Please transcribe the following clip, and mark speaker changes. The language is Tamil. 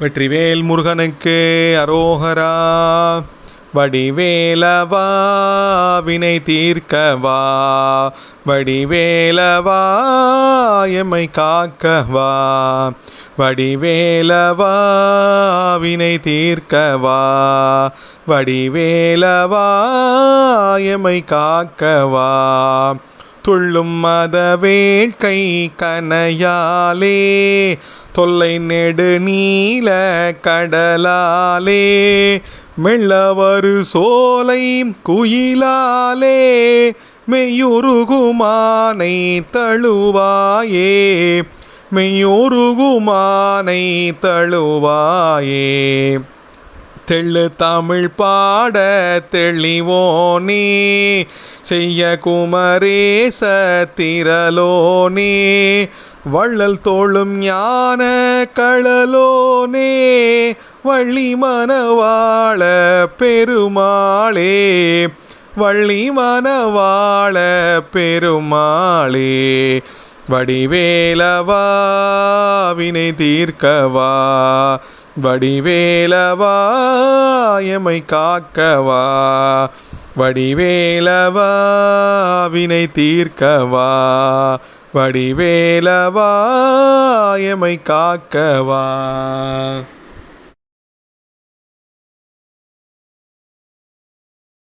Speaker 1: வெற்றிவேல் முருகனுக்கு அரோகரா வடிவேலவா வினை தீர்க்கவா வடிவேலவா எம்மை காக்கவா வடிவேலவா வினை தீர்க்கவா வடிவேலவா எம்மை காக்கவா. துள்ளும் மத வேட்கை கனையாலே தொல்லை நெடு நீல கடலாலே மெல்லவரு சோலை குயிலாலே மெய்யுருகுமானை தழுவாயே மெய்யுருகுமானை தழுவாயே. தெள்ளு தமிழ் பாட தெளிவோ நீ. செய்ய குமரேச நீ. வள்ளல் தோளும் ஞான களலோனே வள்ளி மனவாள பெருமாளே. வள்ளி மனவாள பெருமாளே. வடிவேலவா வினை தீர்க்கவா? வடிவேலவா எமை காக்கவா? வடிவேலவா வினை தீர்க்கவா? வடிவேலவா எமை காக்கவா?